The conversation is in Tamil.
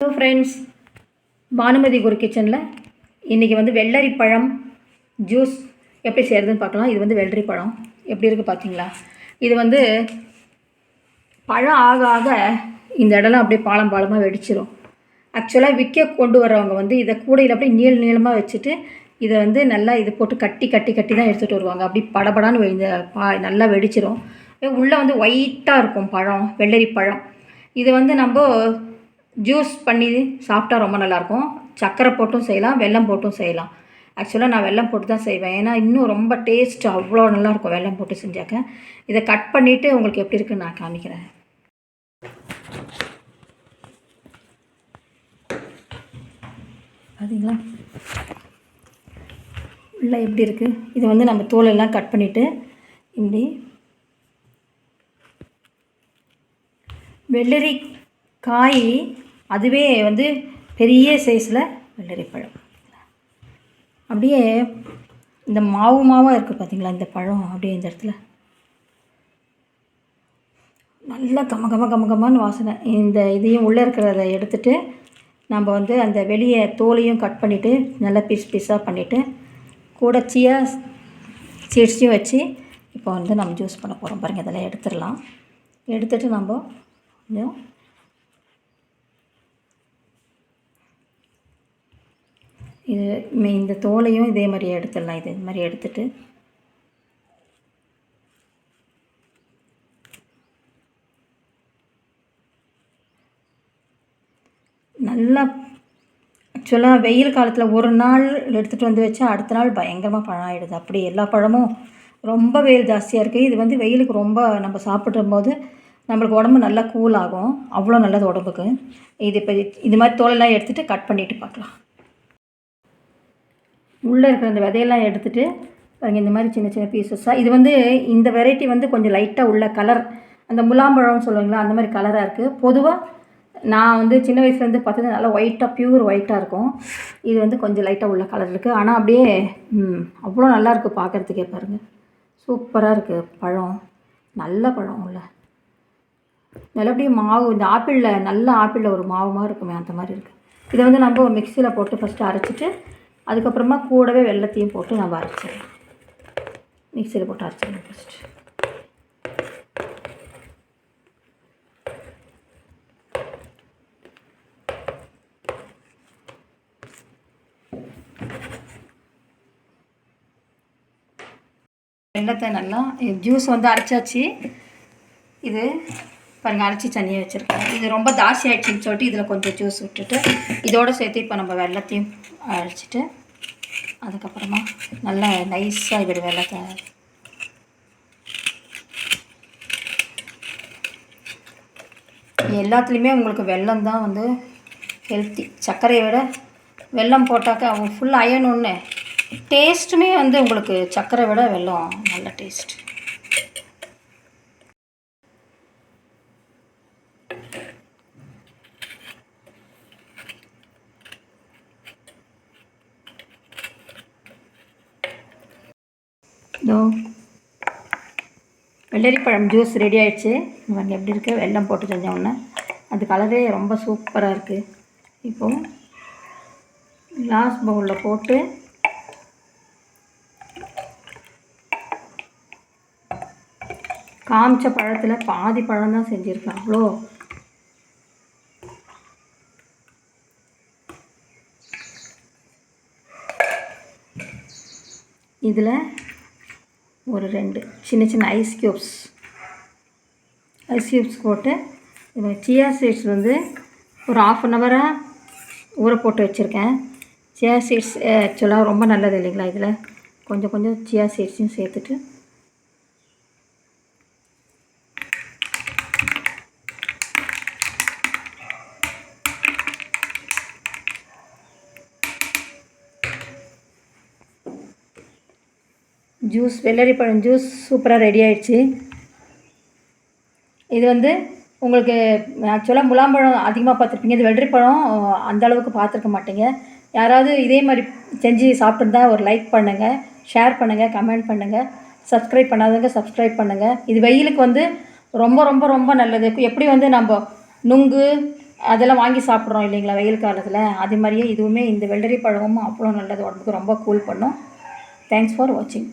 ஹலோ ஃப்ரெண்ட்ஸ் பானுமதி குரு கிச்சனில் இன்றைக்கி வந்து வெள்ளரி பழம் ஜூஸ் எப்படி செய்கிறதுன்னு பார்க்கலாம். இது வந்து வெள்ளரி பழம். எப்படி இருக்குது பார்த்தீங்களா? இது வந்து பழம் ஆக ஆக இந்த இடம்லாம் அப்படியே பாலம் பாலமாக வெடிச்சிடும் ஆக்சுவலாக விற்க கொண்டு வரவங்க வந்து இதை கூடையில் அப்படியே நீள் நீளமாக வச்சுட்டு இதை வந்து நல்லா இது போட்டு கட்டி கட்டி கட்டி தான் எடுத்துகிட்டு வருவாங்க. அப்படி படபடான்னு வெ- இந்த பா நல்லா வெடிச்சிரும். உள்ளே வந்து ஒயிட்டாக இருக்கும் பழம் வெள்ளரி பழம். இது வந்து நம்ம ஜூஸ் பண்ணி சாப்பிட்டா ரொம்ப நல்லாயிருக்கும். சர்க்கரை போட்டும் செய்யலாம் வெல்லம் போட்டும் செய்யலாம். ஆக்சுவலாக நான் வெல்லம் போட்டு தான் செய்வேன். ஏன்னா இன்னும் ரொம்ப டேஸ்ட் அவ்வளோ நல்லாயிருக்கும் வெல்லம் போட்டு செஞ்சாக்க. இதை கட் பண்ணிவிட்டு உங்களுக்கு எப்படி இருக்குன்னு நான் காமிக்கிறேன். பார்த்தீங்களா உள்ளே எப்படி இருக்குது இதை வந்து நம்ம தோலெல்லாம் கட் பண்ணிவிட்டு இப்படி வெள்ளரி காய் அதுவே வந்து பெரிய சைஸில் வெள்ளரி பழம். அப்படியே இந்த மாவு மாவாக இருக்குது பார்த்தீங்களா இந்த பழம் அப்படியே இந்த இடத்துல. நல்லா கம கம கம கமன்னு வாசனை. இந்த இதையும் உள்ளே இருக்கிறத எடுத்துட்டு நம்ம வந்து அந்த வெளியே தோலையும் கட் பண்ணிவிட்டு நல்லா பீஸ் பீஸாக பண்ணிவிட்டு கூட சியா சீட்ஸையும் வச்சு இப்போ வந்து நம்ம ஜூஸ் பண்ண போகிறோம் பாருங்கள் இதெல்லாம் எடுத்துடலாம். எடுத்துகிட்டு நம்ம கொஞ்சம் இது இந்த தோலையும் இதே மாதிரி எடுத்துடலாம். இது மாதிரி எடுத்துட்டு. நல்லா ஆக்சுவலாக வெயில் காலத்தில் ஒரு நாள் எடுத்துகிட்டு வந்து வச்சா அடுத்த நாள் பயங்கரமாக பழம் ஆகிடுது அப்படி எல்லா பழமும் ரொம்ப வெயில் ஜாஸ்தியாக இருக்குது இது வந்து வெயிலுக்கு ரொம்ப நம்ம சாப்பிடும்போது நம்மளுக்கு உடம்பு நல்லா கூல் ஆகும். அவ்வளோ நல்லது உடம்புக்கு. இது இப்போ இது மாதிரி தோலெல்லாம் எடுத்துகிட்டு கட் பண்ணிவிட்டு பார்க்கலாம். உள்ளே இருக்கிற அந்த விதையெல்லாம் எடுத்துகிட்டு பாருங்கள் இந்த மாதிரி சின்ன சின்ன பீசஸாக இது வந்து இந்த வெரைட்டி வந்து கொஞ்சம் லைட்டாக உள்ள கலர் அந்த முலாம்பழம்னு சொல்லுவீங்களா அந்த மாதிரி கலராக இருக்குது பொதுவாக நான் வந்து சின்ன வயசுலேருந்து பார்த்தது நல்லா ஒயிட்டாக பியூர் ஒயிட்டாக இருக்கும். இது வந்து கொஞ்சம் லைட்டாக உள்ள கலர் இருக்குது ஆனால் அப்படியே அவ்வளோ நல்லாயிருக்கு பார்க்குறதுக்கே பாருங்கள் சூப்பராக இருக்குது பழம். நல்ல பழம் உள்ள. நல்லபடியும் மாவு இந்த ஆப்பிளில் நல்ல ஆப்பிளில் ஒரு மாவு மாதிரி இருக்குமே அந்த மாதிரி இருக்குது இதை வந்து நம்ம மிக்சியில் போட்டு ஃபஸ்ட்டு அரைச்சிட்டு அதுக்கப்புறமா கூடவே வெள்ளத்தையும் போட்டு நான் அரைச்சிடலாம் மிக்சியில் போட்டு அரைச்சிடலாம் ஃபஸ்ட்டு வெள்ளத்தை நல்லா ஜூஸ் வந்து அரைச்சாச்சு. இது பாருங்கள் அரைச்சி தண்ணியை வச்சுருக்கேன். இது ரொம்ப தாசி ஆயிடுச்சுன்னு சொல்லிட்டு இதில் கொஞ்சம் ஜூஸ் விட்டுட்டு இதோட சேர்த்து இப்போ நம்ம வெள்ளத்தையும் அரைச்சிட்டு அதுக்கப்புறமா நல்லா நைஸாக இது வெள்ளத்தை எல்லாத்துலேயுமே உங்களுக்கு வெல்லம் தான் வந்து ஹெல்த்தி சர்க்கரையை விட வெல்லம் போட்டாக்கா அவங்க ஃபுல் அயன் ஒன்று டேஸ்ட்டுமே வந்து உங்களுக்கு சர்க்கரை விட வெல்லம் நல்ல டேஸ்ட் இதோ. வெள்ளரிப்பழம் ஜூஸ் ரெடி ஆகிடுச்சு இவங்க எப்படி இருக்குது வெள்ளம் போட்டு செஞ்ச உடனே. அது கலரே ரொம்ப சூப்பராக இருக்குது இப்போது கிளாஸ் பவுலில் போட்டு காமிச்ச பழத்தில் பாதி பழம் தான் செஞ்சுருக்கேன். அவ்வளோ இதில் ஒரு ரெண்டு. சின்ன சின்ன ஐஸ் க்யூப்ஸ் ஐஸ் க்யூப்ஸ் போட்டு சியா சீட்ஸ் வந்து ஒரு ஆஃப் அன் ஹவராக ஊற போட்டு வச்சுருக்கேன். சியா சீட்ஸ் ஆக்சுவலாக ரொம்ப நல்லது இல்லைங்களா இதில்? கொஞ்சம் கொஞ்சம் சியா சீட்ஸையும் சேர்த்துட்டு ஜூஸ் வெள்ளரி பழம் ஜூஸ் சூப்பராக ரெடி ஆயிடுச்சு. இது வந்து உங்களுக்கு ஆக்சுவலாக முலாம்பழம் அதிகமாக பார்த்துருப்பீங்க. இது வெள்ளரி பழம் அந்த அளவுக்கு பார்த்துருக்க மாட்டீங்க. யாராவது இதே மாதிரி செஞ்சு சாப்பிட்ருந்தா ஒரு லைக் பண்ணுங்கள் ஷேர் பண்ணுங்கள் கமெண்ட் பண்ணுங்கள் சப்ஸ்கிரைப் பண்ணாதவங்க சப்ஸ்கிரைப் பண்ணுங்கள் இது வெயிலுக்கு வந்து ரொம்ப ரொம்ப ரொம்ப நல்லது. எப்படி வந்து நம்ம நுங்கு அதெல்லாம் வாங்கி சாப்பிட்றோம் இல்லைங்களா வெயில் காலத்தில்? அது மாதிரியே இதுவுமே இந்த வெள்ளரி பழமும் அவ்வளோ நல்லது. உடம்புக்கு ரொம்ப கூல் பண்ணும். தேங்க்ஸ் ஃபார் வாட்சிங்